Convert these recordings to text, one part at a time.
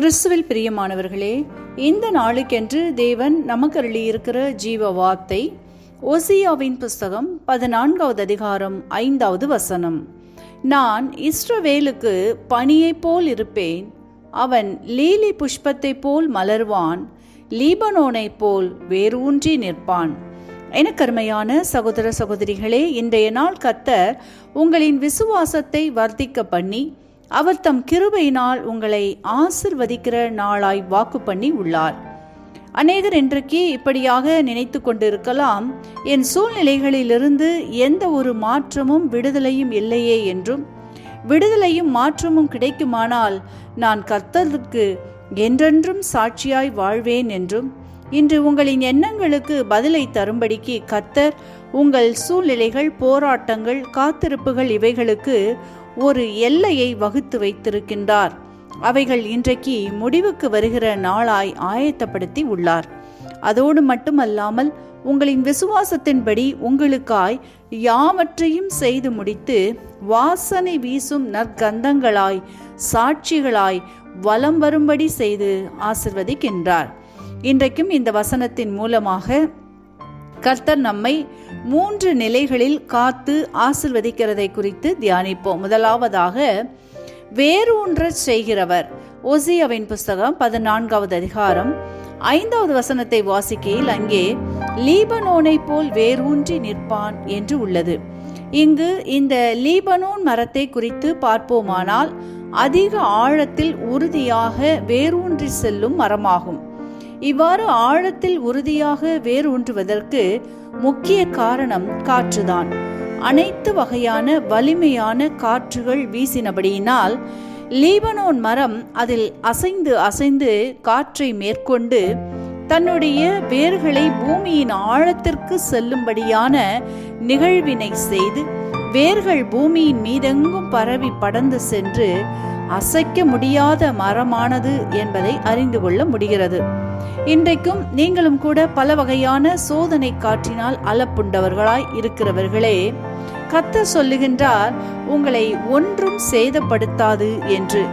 கிறிஸ்துவில் பிரியமானவர்களே இந்த நாளுக்கென்று தேவன் நமக்கு அருளியிருக்கிற ஜீவ வார்த்தை ஒசியாவின் புஸ்தகம் பதினான்காவது அதிகாரம் ஐந்தாவது வசனம். நான் இஸ்ரவேலுக்கு பனியைப் போல் இருப்பேன் அவன் லீலி புஷ்பத்தைப் போல் மலர்வான் லீபனோனைப் போல் வேரூன்றி நிற்பான். எனக்கருமையான சகோதர சகோதரிகளே இன்றைய நாள் கத்தர் உங்களின் விசுவாசத்தை வர்த்திக்க பண்ணி அவர் தம் கிருபையினால் உங்களை ஆசிர்வதிக்கிற நாளாய் வாக்கு பண்ணி உள்ளார். அநேகர் இன்றைக்கு இப்படியாக நினைத்து கொண்டிருக்கலாம் என் சூழ்நிலைகளிலிருந்து எந்த ஒரு மாற்றமும் விடுதலையும் இல்லையே என்றும் விடுதலையும் மாற்றமும் கிடைக்குமானால் நான் கர்த்தருக்கு என்றென்றும் சாட்சியாய் வாழ்வேன் என்றும் இன்று உங்களின் எண்ணங்களுக்கு பதிலை தரும்படிக்கு கர்த்தர் உங்கள் சூழ்நிலைகள் போராட்டங்கள் காத்திருப்புகள் இவைகளுக்கு ஒரு எல்லையை வகுத்து வைத்திருக்கின்றார். அவைகள் இன்றைக்கு முடிவுக்கு வருகிற நாளாய் ஆயத்தப்படுத்தி உள்ளார். அதோடு மட்டுமல்லாமல் உங்களின் விசுவாசத்தின்படி உங்களுக்காய் யாவற்றையும் செய்து முடித்து வாசனை வீசும் நற்கந்தங்களாய் சாட்சிகளாய் வலம் வரும்படி செய்து ஆசிர்வதிக்கின்றார். இன்றைக்கும் இந்த வசனத்தின் மூலமாக கர்த்தர் நம்மை மூன்று நிலைகளில் காத்து ஆசிர்வதிக்கிறதை குறித்து தியானிப்போம். முதலாவதாக வேரூன்றச் செய்கிறவர். ஒசியாவின் புஸ்தகம் பதினான்காவது அதிகாரம் ஐந்தாவது வசனத்தை வாசிக்கையில் அங்கே லீபனோனை போல் வேரூன்றி நிற்பான் என்று உள்ளது. இங்கு இந்த லீபனோன் மரத்தை குறித்து பார்ப்போமானால் அதிக ஆழத்தில் உறுதியாக வேரூன்றி செல்லும் மரமாகும். இவ்வாறு ஆழத்தில் உறுதியாக வேரூன்றுவதற்கு முக்கிய காரணம் காற்றுதான். அனைத்து வகையான வலிமையான காற்றுகள் வீசினபடியினால் லீபனோன் மரம் அதில் அசைந்து அசைந்து காற்றை மேற்கொண்டு தன்னுடைய வேர்களை பூமியின் ஆழத்திற்கு செல்லும்படியான நிகழ்வினை செய்து வேர்கள் பூமியின் மீதெங்கும் பரவி படந்து சென்று அசைக்க முடியாத மரமானது என்பதை அறிந்து கொள்ள முடிகிறது. இன்றைக்கும் நீங்களும் கூட பல வகையான சோதனை காற்றினால் அலப்புண்டவர்களாய் இருக்கிறவர்களே கத்த சொல்லுகின்றார் உங்களை ஒன்றும் சேதப்படுத்தாது என்று.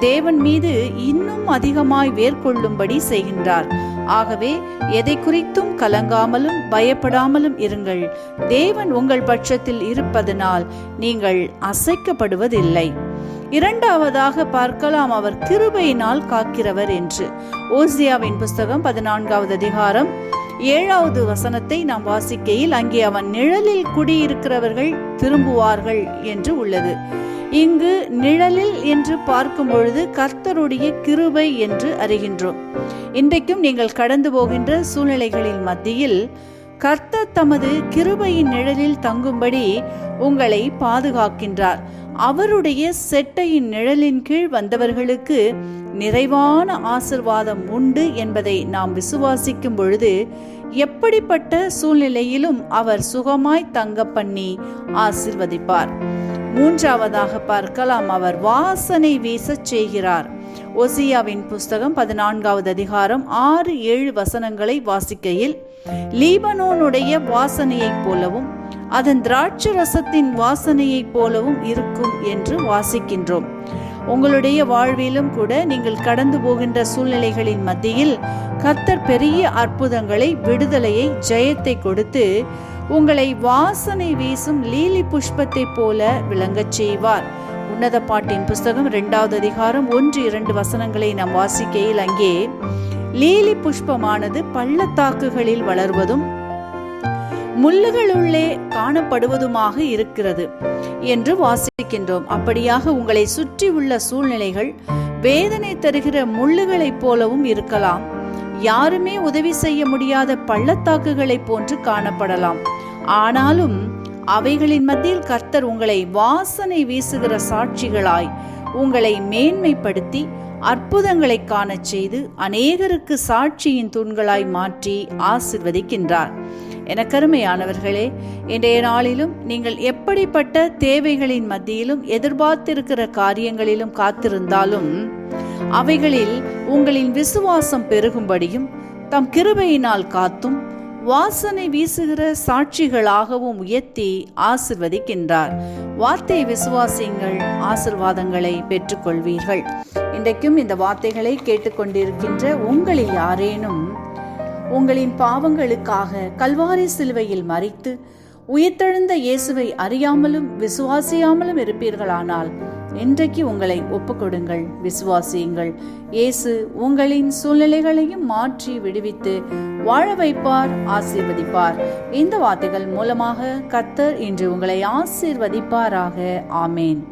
தேவன் மீது இன்னும் அதிகமாய் வேர்கொள்ளும்படி செய்கின்றார். ஆகவே எதை குறித்தும் கலங்காமலும் பயப்படாமலும் இருங்கள். தேவன் உங்கள் பட்சத்தில் இருப்பதனால் நீங்கள் அசைக்கப்படுவதில்லை. இரண்டாவதாக பார்க்கலாம் அவர் கிருபையினால் காக்கிறவர் என்று. ஓசியாவின் புஸ்தகம் பதினான்காவது அதிகாரம் ஏழாவது வசனத்தை நாம் வாசிக்கையில் அங்கே அவன் நிழலில் குடியிருக்கிறவர்கள் திரும்புவார்கள் என்று உள்ளது. இங்கு நிழலில் என்று பார்க்கும் பொழுது கர்த்தருடைய கிருபை என்று அறிகின்றோம். இன்றைக்கும் நீங்கள் கடந்து போகின்ற சூழ்நிலைகளின் மத்தியில் கர்த்தர் தமது கிருபையின் நிழலில் தங்கும்படி உங்களை பாதுகாக்கின்றார். அவருடைய செட்டையின் நிழலின் கீழ் வந்தவர்களுக்கு நிறைவான ஆசிர்வாதம் உண்டு என்பதை நாம் விசுவாசிக்கும் பொழுது எப்படிப்பட்ட சூழ்நிலையிலும் அவர் சுகமாய் தங்க பண்ணி ஆசிர்வதிப்பார். மூன்றாவதாக பார்க்கலாம் அவர் வாசனை வீசச் செய்கிறார். ஒசியாவின் புஸ்தகம் பதினான்காவது அதிகாரம் ஆறு ஏழு வசனங்களை வாசிக்கையில் லீபனோனுடைய வாசனையைப் போலவும் அதன் திராட்சை ரசத்தின் வாசனையைப் போலவும் இருக்கும் என்று வாசிக்கின்றோம். உங்களுடைய வாழ்விலும் கூட நீங்கள் கடந்து போகின்ற சூழ்நிலைகளின் மத்தியில் கர்த்தர் பெரிய அற்புதங்களை விடுதலையை ஜெயத்தை கொடுத்து உங்களை வாசனை வீசும் லீலி புஷ்பத்தை போல விளங்கச் செய்வார். உன்னத பாட்டின் புஸ்தகம் இரண்டாவது அதிகாரம் ஒன்று இரண்டு வசனங்களை நாம் வாசிக்கையில் அங்கே லீலி புஷ்பமானது பள்ளத்தாக்குகளில் வளர்வதும் முள்ளுகளுள்ளே காணப்படுவதுமாக இருக்கிறது என்று வாசிக்கின்றோம். அப்படியாக உங்களை சுற்றி உள்ள சூழ்நிலைகள் வேதனை தருகிற முள்ளுகளைப் போலவும் இருக்கலாம். யாருமே உதவி செய்ய முடியாத பள்ளத்தாக்குகளைப் போன்று காணப்படலாம். ஆனாலும் அவைகளின் மத்தியில் கர்த்தர் உங்களை வாசனை வீசுகிற சாட்சிகளாய் உங்களை மேன்மைப்படுத்தி அற்புதங்களை காணச் செய்து அநேகருக்கு சாட்சியின் தூண்களாய் மாற்றி ஆசிர்வதிக்கின்றார். எனக்கருமையானவர்களே இன்றைய நாளிலும் நீங்கள் எப்படிப்பட்ட தேவைகளின் மத்தியிலும் எதிர்பார்த்திருக்கிற காரியங்களிலும் காத்திருந்தாலும் அவைகளில் உங்களின் விசுவாசம் பெருகும்படியும் தம் கிருபையினால் காத்தும் வாசனை வீசுகிற சாட்சிகளாகவும் உயர்த்தி ஆசிர்வதிக்கின்றார். வார்த்தை விசுவாசிங்கள் ஆசிர்வாதங்களை பெற்றுக்கொள்வீர்கள். இன்றைக்கும் இந்த வார்த்தைகளை கேட்டுக்கொண்டிருக்கின்ற உங்களில் யாரேனும் உங்களின் பாவங்களுக்காக கல்வாரி சிலுவையில் மறித்து உயிர்த்தெழுந்த இயேசுவை அறியாமலும் விசுவாசியாமலும் இருப்பீர்களானால் இன்றைக்கு உங்களை ஒப்புக்கொடுங்கள் விசுவாசியுங்கள். இயேசு உங்களின் சூழ்நிலைகளையும் மாற்றி விடுவித்து வாழ வைப்பார் ஆசீர்வதிப்பார். இந்த வார்த்தைகள் மூலமாக கத்தர் இன்று உங்களை ஆசீர்வதிப்பாராக. ஆமேன்.